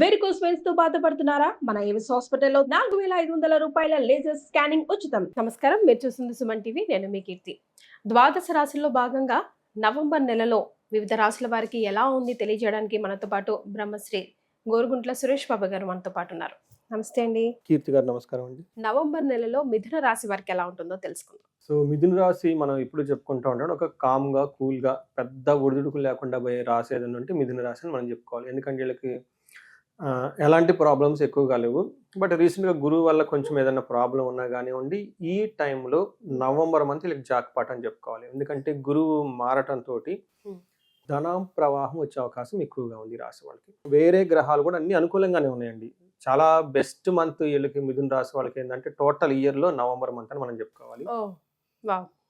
Varicose వెయిన్స్తో బాధపడుతున్నారా? మన Avis హాస్పిటల్లో నాలుగు వేల ఐదు వందల రూపాయల లేజర్ స్కానింగ్ ఉచితం. నమస్కారం. మీరు చూస్తుంది సుమన్ టీవీ. నేను మీ కీర్తి. ద్వాదశ రాశుల్లో భాగంగా నవంబర్ నెలలో వివిధ రాశుల వారికి ఎలా ఉంది తెలియజేయడానికి మనతో పాటు బ్రహ్మశ్రీ గోరుగుంట్ల సురేష్ బాబు గారు మనతో పాటు ఉన్నారు. నమస్తే అండి. కీర్తి గారు నమస్కారం అండి. నవంబర్ నెలలో మిథున రాశి వారికి ఎలా ఉంటుందో తెలుసుకుందాం. సో మిథున రాశి మనం ఇప్పుడు చెప్పుకుంటూ ఉంటాం ఒక కామ్గా కూల్గా పెద్ద ఒడిదుడుకు లేకుండా పోయే రాశి ఏదైనా ఉంటే మిథున రాశి అని మనం చెప్పుకోవాలి. ఎందుకంటే వీళ్ళకి ఎలాంటి ప్రాబ్లమ్స్ ఎక్కువగా లేవు. బట్ రీసెంట్గా గురువు వల్ల కొంచెం ఏదైనా ప్రాబ్లం ఉన్నా కానివ్వండి ఈ టైంలో నవంబర్ మంత్ వీళ్ళకి జాక్పాట్ అని చెప్పుకోవాలి. ఎందుకంటే గురువు మారటంతో. ధనం ప్రవాహం వచ్చే అవకాశం ఎక్కువగా ఉంది రాశి వాళ్ళకి. వేరే గ్రహాలు కూడా అన్ని అనుకూలంగానే ఉన్నాయండి. చాలా బెస్ట్ మంత్ వీళ్ళకి మిథున రాశి వాళ్ళకి ఏంటంటే టోటల్ ఇయర్లో నవంబర్ మంత్ అని మనం చెప్పుకోవాలి.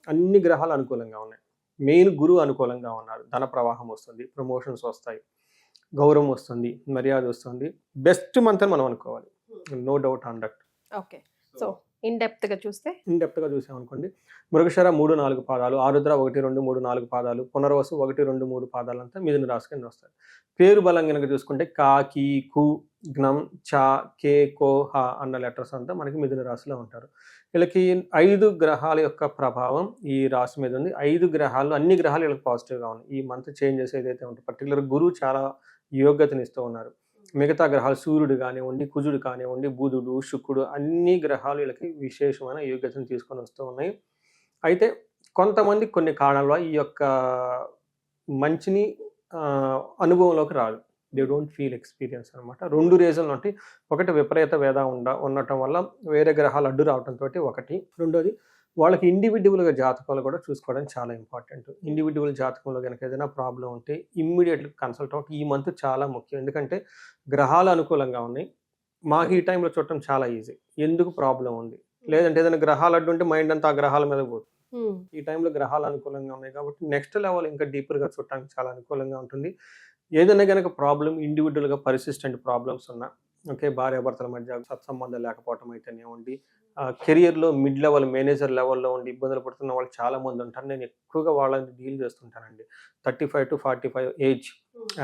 అన్ని గ్రహాలు అనుకూలంగా ఉన్నాయి. మెయిన్ గురువు అనుకూలంగా ఉన్నారు. ధన ప్రవాహం వస్తుంది ప్రమోషన్స్ వస్తాయి. గౌరవం వస్తుంది మర్యాద వస్తుంది. బెస్ట్ మంత్ అని మనం అనుకోవాలి. No doubt on that okay so in డెప్త్గా చూస్తే? ఇన్ డెప్త్గా చూసామనుకోండి. మృగశర మూడు నాలుగు పాదాలు ఆరుద్ర ఒకటి రెండు మూడు నాలుగు పాదాలు పునర్వసు ఒకటి రెండు మూడు పాదాలు అంతా మిథున రాశి కింద వస్తాయి. పేరు బలం కనుక చూసుకుంటే కా కీ కు జ్ఞం చా కే కో హ అన్న లెటర్స్ అంతా మనకి మిథున రాశిలో ఉంటారు. వీళ్ళకి ఐదు గ్రహాల యొక్క ప్రభావం ఈ రాశి మీద ఉంది. ఐదు గ్రహాలు అన్ని గ్రహాలు వీళ్ళకి పాజిటివ్గా ఉన్నాయి. ఈ మంత్ చేంజెస్ ఏదైతే ఉంటాయి పర్టికులర్ గురువు చాలా యోగ్యతనిస్తూ ఉన్నారు. మిగతా గ్రహాలు సూర్యుడు కానివ్వండి కుజుడు కానివ్వండి బుధుడు శుక్రుడు అన్ని గ్రహాలు వీళ్ళకి విశేషమైన యోగ్యతను తీసుకొని వస్తూ ఉన్నాయి. అయితే కొంతమంది కొన్ని కారణాల ఈ యొక్క మంచిని అనుభవంలోకి రాదు దే డోంట్ ఫీల్ ఎక్స్పీరియన్స్ అనమాట రెండు రీజన్లు ఉంటాయి. ఒకటి విపరీత వేద ఉండ ఉండటం వల్ల వేరే గ్రహాలు అడ్డు రావడంతో ఒకటి. రెండోది వాళ్ళకి ఇండివిజువల్గా జాతకాలు కూడా చూసుకోవడం చాలా ఇంపార్టెంట్ ఇండివిజువల్ జాతకంలో కనుక ఏదైనా ప్రాబ్లం ఉంటే ఇమ్మీడియట్గా కన్సల్ట్ అవుట్ ఈ మంత్ చాలా ముఖ్యం. ఎందుకంటే గ్రహాలు అనుకూలంగా ఉన్నాయి. మాకు ఈ టైంలో చూడటం చాలా ఈజీ ఎందుకు ప్రాబ్లం ఉంది? లేదంటే ఏదైనా గ్రహాలు అడ్డు ఉంటే మైండ్ అంతా ఆ గ్రహాల మీద పోతుంది. హ్మ్, ఈ టైంలో గ్రహాలు అనుకూలంగా ఉన్నాయి కాబట్టి నెక్స్ట్ లెవెల్ ఇంకా డీపర్గా చూడటానికి చాలా అనుకూలంగా ఉంటుంది. ఏదైనా కనుక ప్రాబ్లం ఇండివిజువల్గా పర్సిస్టెంట్ ప్రాబ్లమ్స్ ఉన్నా ఓకే భార్యాభర్తల మధ్య సత్సంబంధం లేకపోవటం అయితేనేవ్వండి కెరియర్లో మిడ్ లెవెల్ మేనేజర్ లెవెల్లో ఉండి ఇబ్బందులు పడుతున్న వాళ్ళు చాలా మంది ఉంటారు. నేను ఎక్కువగా వాళ్ళని deal చేస్తుంటానండి. Thirty five to forty five age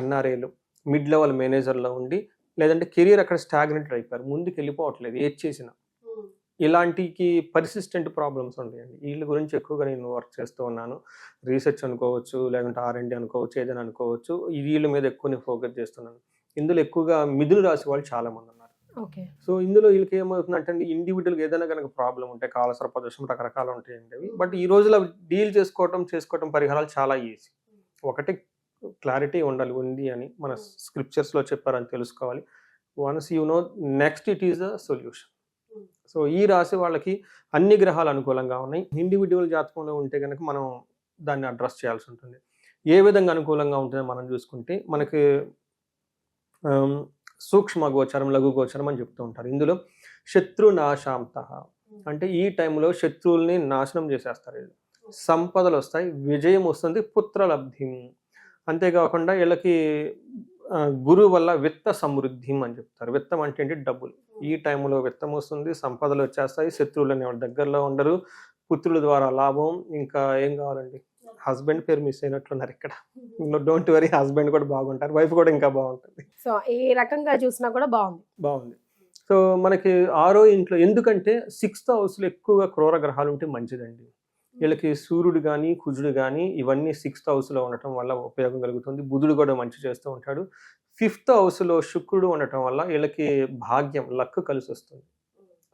ఎన్ఆర్ఏలు mid level మేనేజర్లో ఉండి లేదంటే కెరియర్ అక్కడ స్టాగ్నెట్ అయిపోయారు. ముందుకు వెళ్ళిపోవట్లేదు ఏది చేసినా. ఇలాంటికి పర్సిస్టెంట్ ప్రాబ్లమ్స్ ఉంటాయండి వీళ్ళ గురించి ఎక్కువగా నేను వర్క్ చేస్తూ ఉన్నాను. రీసెర్చ్ అనుకోవచ్చు లేకుంటే ఆర్ఎండి అనుకోవచ్చు ఏదైనా అనుకోవచ్చు. ఈ వీళ్ళ మీద ఎక్కువ నేను ఫోకస్ చేస్తున్నాను. ఇందులో ఎక్కువగా మిథున రాశి వాళ్ళు చాలా మంది ఉన్నారు. సో ఇందులో వీళ్ళకి ఏమవుతుందంటే ఇండివిజువల్గా ఏదైనా కనుక ప్రాబ్లం ఉంటే కాలసర ప్రదర్శనం రకరకాలు ఉంటాయండి అవి బట్ ఈ రోజులో డీల్ చేసుకోవటం చేసుకోవటం పరిహారాలు చాలా ఈజీ ఒకటి క్లారిటీ ఉండాలి ఉంది అని మన స్క్రిప్చర్స్లో చెప్పారని తెలుసుకోవాలి. Once you know next it is a solution so ఈ రాశి వాళ్ళకి అన్ని గ్రహాలు అనుకూలంగా ఉన్నాయి. ఇండివిజువల్ జాతకంలో ఉంటే కనుక మనం దాన్ని అడ్రస్ చేయాల్సి ఉంటుంది. ఏ విధంగా అనుకూలంగా ఉంటుందో మనం చూసుకుంటే మనకి సూక్ష్మ గోచరం లఘు గోచరం అని చెప్తూ ఉంటారు. ఇందులో శత్రు నాశాంత అంటే ఈ టైంలో శత్రువుల్ని నాశనం చేసేస్తారు. వీళ్ళు సంపదలు వస్తాయి విజయం వస్తుంది పుత్రలబ్ధి. అంతేకాకుండా వీళ్ళకి గురువు వల్ల విత్త సమృద్ధి అని చెప్తారు. విత్తం అంటే ఏంటి? డబ్బులు. ఈ టైంలో విత్తం వస్తుంది సంపదలు వచ్చేస్తాయి శత్రువులు అనేవాళ్ళు దగ్గరలో ఉండరు పుత్రుల ద్వారా లాభం. ఇంకా ఏం కావాలండి? హస్బెండ్ పేరు మిస్ అయినట్లున్నారు ఇక్కడ. డోంట్ వరీ హస్బెండ్ కూడా బాగుంటారు వైఫ్ కూడా ఇంకా బాగుంటుంది. సో ఏ రకంగా చూసినా కూడా బాగుంది. బాగుంది. సో మనకి ఆరో ఇంట్లో ఎందుకంటే సిక్స్త్ హౌస్లో ఎక్కువగా క్రూర గ్రహాలు ఉంటే మంచిదండి. వీళ్ళకి సూర్యుడు కానీ కుజుడు కానీ ఇవన్నీ సిక్స్త్ హౌస్లో ఉండటం వల్ల ఉపయోగం కలుగుతుంది. బుధుడు కూడా మంచి చేస్తూ ఉంటాడు. ఫిఫ్త్ హౌస్లో శుక్రుడు ఉండటం వల్ల వీళ్ళకి భాగ్యం లక్ కలిసి వస్తుంది.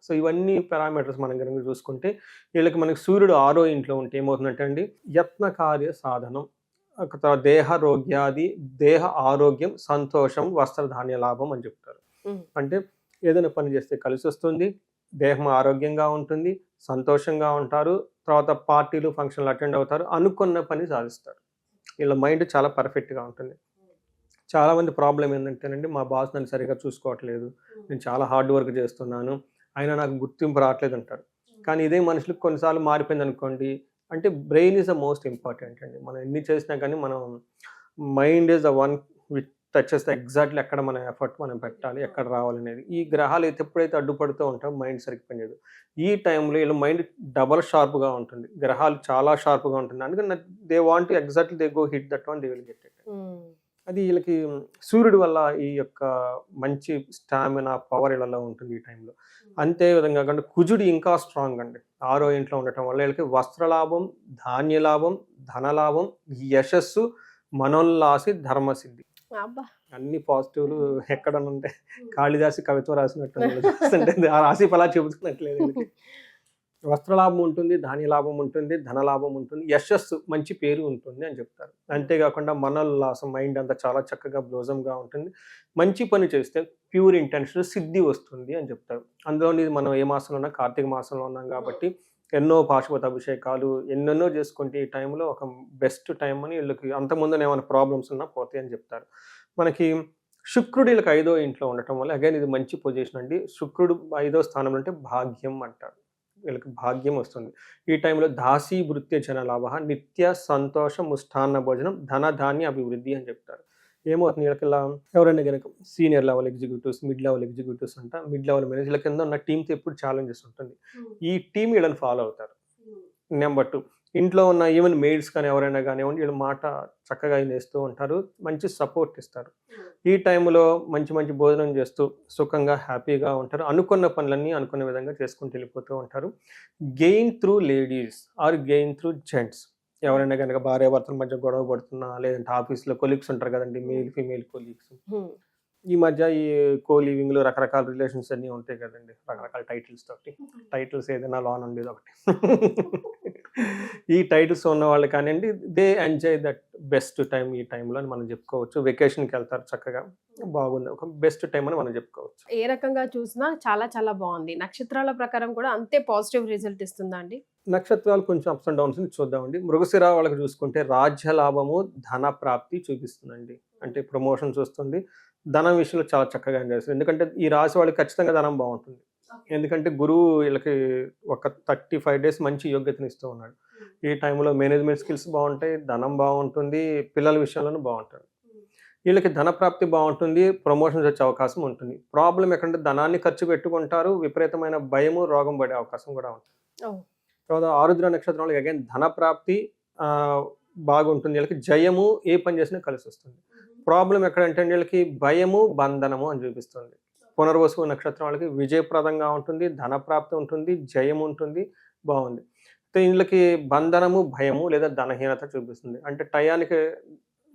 సో ఇవన్నీ పారామీటర్స్ మనం కనుక చూసుకుంటే వీళ్ళకి మనకి సూర్యుడు ఆరో ఇంట్లో ఉంటే ఏమవుతుందంటే అండి యత్న కార్య సాధనం తర్వాత దేహ రోగ్యాది దేహ ఆరోగ్యం సంతోషం వస్త్రధాన్య లాభం అని చెప్తారు. అంటే ఏదైనా పని చేస్తే కలిసి వస్తుంది దేహం ఆరోగ్యంగా ఉంటుంది సంతోషంగా ఉంటారు తర్వాత పార్టీలు ఫంక్షన్లు అటెండ్ అవుతారు అనుకున్న పని సాధిస్తారు. వీళ్ళ మైండ్ చాలా పర్ఫెక్ట్గా ఉంటుంది. చాలా మంది ప్రాబ్లం ఏంటంటేనండి మా బాస్ నన్ను సరిగా చూసుకోవట్లేదు నేను చాలా హార్డ్ వర్క్ చేస్తున్నాను అయినా నాకు గుర్తింపు రావట్లేదు అంటారు కానీ ఇదే మనుషులకు కొన్నిసార్లు మారిపోయింది అనుకోండి అంటే brain is the most important అండి. మనం ఎన్ని చేసినా కానీ మనం mind is the one which touch చేస్తే ఎగ్జాక్ట్లీ ఎక్కడ మన ఎఫర్ట్ మనం పెట్టాలి ఎక్కడ రావాలనేది ఈ గ్రహాలు అయితే ఎప్పుడైతే అడ్డుపడుతూ ఉంటాం మైండ్ సరిగ్గా పనిచేయదు. ఈ టైంలో వీళ్ళ మైండ్ డబల్ షార్ప్గా ఉంటుంది. గ్రహాలు చాలా షార్ప్గా ఉంటుంది అందుకని they want exactly they go hit that one they will get it అది వీళ్ళకి సూర్యుడి వల్ల ఈ యొక్క మంచి స్టామినా పవర్ ఇళ్ళలో ఉంటుంది ఈ టైంలో. అంతే విధంగా కాకుండా కుజుడు ఇంకా స్ట్రాంగ్ అండి. ఆరో ఇంట్లో ఉండటం వల్ల వీళ్ళకి వస్త్రలాభం ధాన్య లాభం ధనలాభం యశస్సు మనోల్లాసి ధర్మసిద్ధి. అన్ని పాజిటివ్లు ఎక్కడ ఉంటే కాళిదాసి కవిత్వం రాసినట్టు రాశి ఫలా చెబుతున్నట్లేదు వీళ్ళకి. వస్త్రలాభం ఉంటుంది ధాన్య లాభం ఉంటుంది ధన లాభం ఉంటుంది యశస్సు మంచి పేరు ఉంటుంది అని చెప్తారు. అంతేకాకుండా మనోల్లాసం మైండ్ అంతా చాలా చక్కగా బ్లోజంగా ఉంటుంది. మంచి పని చేస్తే ప్యూర్ ఇంటెన్షన్ సిద్ధి వస్తుంది అని చెప్తారు. అందులోని ఇది మనం ఏ మాసంలో ఉన్నా? కార్తీక మాసంలో ఉన్నాం కాబట్టి ఎన్నో పాశుపత అభిషేకాలు ఎన్నెన్నో చేసుకుంటే ఈ టైంలో ఒక బెస్ట్ టైం అని వీళ్ళకి అంతకుముందు ఏమైనా ప్రాబ్లమ్స్ ఉన్నా పోతాయి అని చెప్తారు. మనకి శుక్రుడు వీళ్ళకి ఐదో ఇంట్లో ఉండటం వల్ల అగైన్ ఇది మంచి పొజిషన్ అండి. శుక్రుడు ఐదో స్థానంలో అంటే భాగ్యం అంటారు. వీళ్ళకి భాగ్యం వస్తుంది. ఈ టైంలో దాసీ వృత్య జన లాభ నిత్య సంతోష ముష్టాన్న భోజనం ధన ధాన్య అభివృద్ధి అని చెప్తారు. ఏమవుతుంది వీళ్ళకి ఇలా? ఎవరైనా కనుక senior level executives mid level executives అంట మిడ్ లెవెల్ మేనేజర్ల కింద ఉన్న టీంతో ఎప్పుడు ఛాలెంజెస్ ఉంటుంది. ఈ టీం వీళ్ళని ఫాలో అవుతారు. నెంబర్ టూ ఇంట్లో ఉన్న ఈవెన్ మెయిడ్స్ కానీ ఎవరైనా కానివ్వండి వీళ్ళ మాట చక్కగా నేస్తూ ఉంటారు మంచి సపోర్ట్ ఇస్తారు. ఈ టైంలో మంచి మంచి భోజనం చేస్తూ సుఖంగా హ్యాపీగా ఉంటారు. అనుకున్న పనులన్నీ అనుకున్న విధంగా చేసుకుంటూ వెళ్ళిపోతూ ఉంటారు. Gain through ladies or gain through gents ఎవరైనా కనుక భార్య భర్తల మధ్య గొడవ పడుతున్నా లేదంటే ఆఫీస్లో కొలీగ్స్ ఉంటారు కదండి మేల్ ఫీమేల్ కొలీగ్స్. ఈ మధ్య ఈ కో లివింగ్లో రకరకాల రిలేషన్స్ అన్నీ ఉంటాయి కదండి రకరకాల టైటిల్స్ తోటి. టైటిల్స్ ఏదైనా లోన్ ఉండేది ఒకటి. ఈ టైటిల్స్ ఉన్న వాళ్ళు కానివ్వండి they enjoy that best time ఈ టైంలో అని మనం చెప్పుకోవచ్చు. వెకేషన్కి వెళ్తారు చక్కగా బాగుంది. ఒక బెస్ట్ టైం అని మనం చెప్పుకోవచ్చు. ఏ రకంగా చూసినా చాలా చాలా బాగుంది. నక్షత్రాల ప్రకారం కూడా అంతే పాజిటివ్ రిజల్ట్ ఇస్తుందా అండి నక్షత్రాలు కొంచెం అప్స్ అండ్ డౌన్స్ చూద్దామండి. మృగశిర వాళ్ళకి చూసుకుంటే రాజ్య లాభము ధన ప్రాప్తి చూపిస్తుందండి. అంటే ప్రమోషన్ చూస్తుంది ధనం విషయంలో చాలా చక్కగా ఎంజాయ్ చేస్తుంది ఎందుకంటే ఈ రాశి వాళ్ళకి ఖచ్చితంగా ధనం బాగుంటుంది. ఎందుకంటే గురువు వీళ్ళకి ఒక థర్టీ ఫైవ్ డేస్ మంచి యోగ్యతను ఇస్తూ ఉన్నాడు. ఈ టైంలో మేనేజ్మెంట్ స్కిల్స్ బాగుంటాయి ధనం బాగుంటుంది పిల్లల విషయంలోనూ బాగుంటుంది వీళ్ళకి ధన ప్రాప్తి బాగుంటుంది ప్రమోషన్స్ వచ్చే అవకాశం ఉంటుంది. ప్రాబ్లం ఎక్కడంటే ధనాన్ని ఖర్చు పెట్టుకుంటారు విపరీతమైన భయము రోగం పడే అవకాశం కూడా ఉంటుంది. తర్వాత ఆరుద్ర నక్షత్రం వాళ్ళకి అగైన్ ధన ప్రాప్తి బాగుంటుంది. వీళ్ళకి జయము ఏ పని చేసినా కలిసి వస్తుంది ప్రాబ్లం ఎక్కడంటే వీళ్ళకి భయము బంధనము అని చూపిస్తుంది. పునర్వసు నక్షత్రం వాళ్ళకి విజయప్రదంగా ఉంటుంది ధన ప్రాప్తి ఉంటుంది జయం ఉంటుంది బాగుంది. అయితే వీళ్ళకి బంధనము భయము లేదా ధనహీనత చూపిస్తుంది. అంటే టయానికి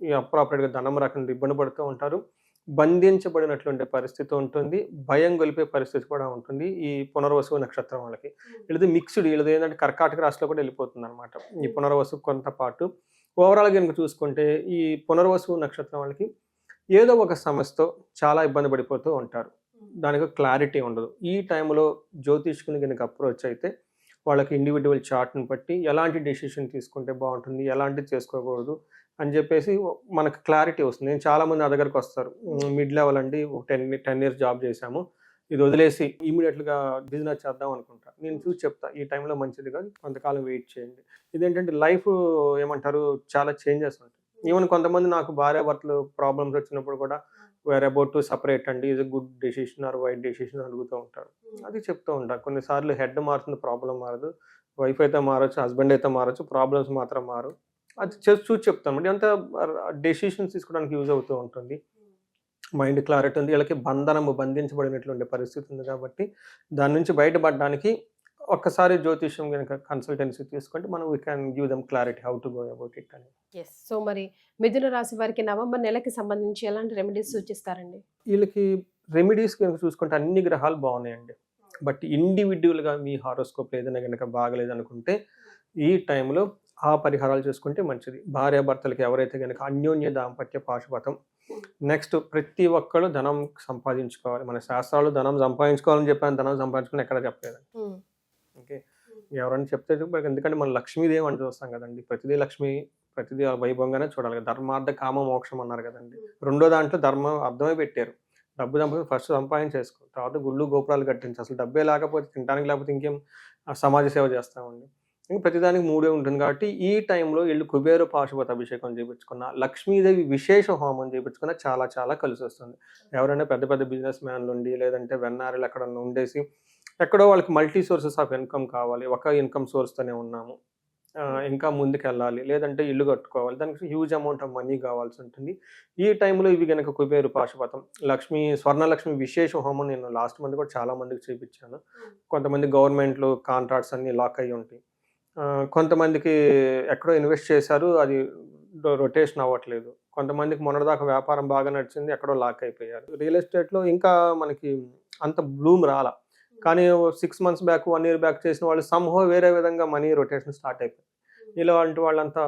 అప్రాపరేట్గా ధనం రాకుండా ఇబ్బంది పడుతూ ఉంటారు. బంధించబడినటువంటి పరిస్థితి ఉంటుంది. భయం గొలిపే పరిస్థితి కూడా ఉంటుంది ఈ పునర్వసు నక్షత్రం వాళ్ళకి. వీళ్ళది మిక్స్డ్ వీళ్ళది ఏంటంటే కర్కాటక రాశిలో కూడా వెళ్ళిపోతుంది అనమాట ఈ పునర్వసు కొంత పాటు. ఓవరాల్ కనుక చూసుకుంటే ఈ పునర్వసు నక్షత్రం వాళ్ళకి ఏదో ఒక సమస్యతో చాలా ఇబ్బంది పడిపోతూ ఉంటారు. దానికి క్లారిటీ ఉండదు. ఈ టైంలో జ్యోతిష్కుని కనుక అప్రోచ్ అయితే వాళ్ళకి ఇండివిజువల్ చార్ట్ని బట్టి ఎలాంటి డెసిషన్ తీసుకుంటే బాగుంటుంది ఎలాంటిది చేసుకోకూడదు అని చెప్పేసి మనకు క్లారిటీ వస్తుంది. నేను చాలామంది నా దగ్గరకు వస్తారు. మిడ్ లెవెల్ అండి ఒక టెన్ టెన్ ఇయర్స్ జాబ్ చేశాము ఇది వదిలేసి ఇమీడియట్గా బిజినెస్ చేద్దాం అనుకుంటా. నేను చూసి చెప్తా ఈ టైంలో మంచిది కాదు కొంతకాలం వెయిట్ చేయండి. ఇదేంటంటే లైఫ్ ఏమంటారు చాలా చేంజెస్ ఉంటాయి. ఈవెన్ కొంతమంది నాకు భార్యాభర్తలు ప్రాబ్లమ్స్ వచ్చినప్పుడు కూడా వేర్ అబౌట్ టు సపరేట్ అండి. ఇది good decision or white decision అడుగుతూ ఉంటారు. అది చెప్తూ ఉంటారు. కొన్నిసార్లు హెడ్ మారుతుంది ప్రాబ్లం మారదు. వైఫ్ అయితే మారచ్చు హస్బెండ్ అయితే మారచ్చు ప్రాబ్లమ్స్ మాత్రం మారు. అది చేసి చూసి చెప్తాం అంటే అంత డెసిషన్స్ తీసుకోవడానికి యూజ్ అవుతూ ఉంటుంది. మైండ్ క్లారిటీ ఉంది. వీళ్ళకి బంధనము బంధించబడినటువంటి పరిస్థితి ఉంది కాబట్టి దాని నుంచి బయటపడడానికి ఒక్కసారి జ్యోతిష్యం కనుక కన్సల్టెన్సీ తీసుకుంటే మనం we can give them clarity how to go about it అని. ఎస్ సో మరి మిథున రాశి వారికి నవంబర్ నెలకి సంబంధించి ఎలాంటి రెమెడీస్ సూచిస్తారండి? వీళ్ళకి రెమెడీస్ కనుక చూసుకుంటే అన్ని గ్రహాలు బాగున్నాయండి. బట్ ఇండివిజువల్గా మీ హారోస్కోప్ ఏదైనా కనుక బాగలేదు అనుకుంటే ఈ టైంలో ఆ పరిహారాలు చేసుకుంటే మంచిది. భార్యాభర్తలకి ఎవరైతే కనుక అన్యోన్య దాంపత్య పాశుపతం నెక్స్ట్ ప్రతి ఒక్కరు ధనం సంపాదించుకోవాలి. మన శాస్త్రాలు ధనం సంపాదించుకోవాలని చెప్పాను ధనం సంపాదించుకుని ఎక్కడ చెప్పలేదు. ఓకే ఎవరైనా చెప్తే ఎందుకంటే మనం లక్ష్మీదేవి అని చూస్తాం కదండి. ప్రతిదీ లక్ష్మి ప్రతిదీ వైభవంగానే చూడాలి ధర్మార్థ కామ మోక్షం అన్నారు కదండి. రెండో దాంట్లో ధర్మం అర్థమే పెట్టారు. డబ్బు సంపాదించి ఫస్ట్ సంపాదించేసుకో. తర్వాత గుళ్ళు గోపురాలు కట్టించి. అసలు డబ్బే లేకపోతే తినడానికి లేకపోతే ఇంకేం సమాజ సేవ చేస్తామండి. ఇంకా ప్రతిదానికి మూడే ఉంటుంది కాబట్టి ఈ టైంలో వీళ్ళు కుబేర పాశుపత అభిషేకం చేయించుకున్న లక్ష్మీదేవి విశేష హోమం చేయించుకున్న చాలా చాలా కలిసి వస్తుంది. ఎవరైనా పెద్ద పెద్ద బిజినెస్ మ్యాన్లు ఉండి లేదంటే వెన్నారులు ఎక్కడ ఉండేసి ఎక్కడో వాళ్ళకి మల్టీ సోర్సెస్ ఆఫ్ ఇన్కమ్ కావాలి. ఒక ఇన్కమ్ సోర్స్తోనే ఉన్నాము. ఇంకా ముందుకు వెళ్ళాలి లేదంటే ఇల్లు కట్టుకోవాలి. దానికి హ్యూజ్ అమౌంట్ ఆఫ్ మనీ కావాల్సి ఉంటుంది. ఈ టైంలో ఇవి కనుక కుబేరు పాశుపతం. లక్ష్మి స్వర్ణలక్ష్మి విశేష హోమం నేను లాస్ట్ మంత్ కూడా చాలా మందికి చూపించాను. కొంతమంది గవర్నమెంట్లో కాంట్రాక్ట్స్ అన్ని లాక్ అయ్యి ఉంటాయి. కొంతమందికి ఎక్కడో ఇన్వెస్ట్ చేశారు. అది రొటేషన్ అవ్వట్లేదు. కొంతమందికి మొన్నటిదాకా వ్యాపారం బాగా నడిచింది. ఎక్కడో లాక్ అయిపోయారు. రియల్ ఎస్టేట్లో ఇంకా మనకి అంత బ్లూమ్ రాల. కానీ six months back one year back చేసిన వాళ్ళు సంహో వేరే విధంగా మనీ రొటేషన్ స్టార్ట్ అయిపోయింది. ఇలాంటి వాళ్ళంతా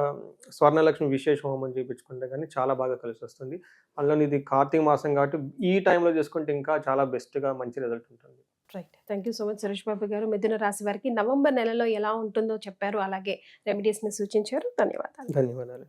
స్వర్ణలక్ష్మి విశేష హోమం చేయించుకుంటే కానీ చాలా బాగా కలిసి వస్తుంది. అందులో ఇది కార్తీక మాసం కాబట్టి ఈ టైంలో చేసుకుంటే ఇంకా చాలా బెస్ట్గా మంచి రిజల్ట్ ఉంటుంది. Right thank you so much Suresh Babu గారు. మిథున రాశి వారికి నవంబర్ నెలలో ఎలా ఉంటుందో చెప్పారు. అలాగే రెమెడీస్ని సూచించారు. ధన్యవాదాలు. ధన్యవాదాలు.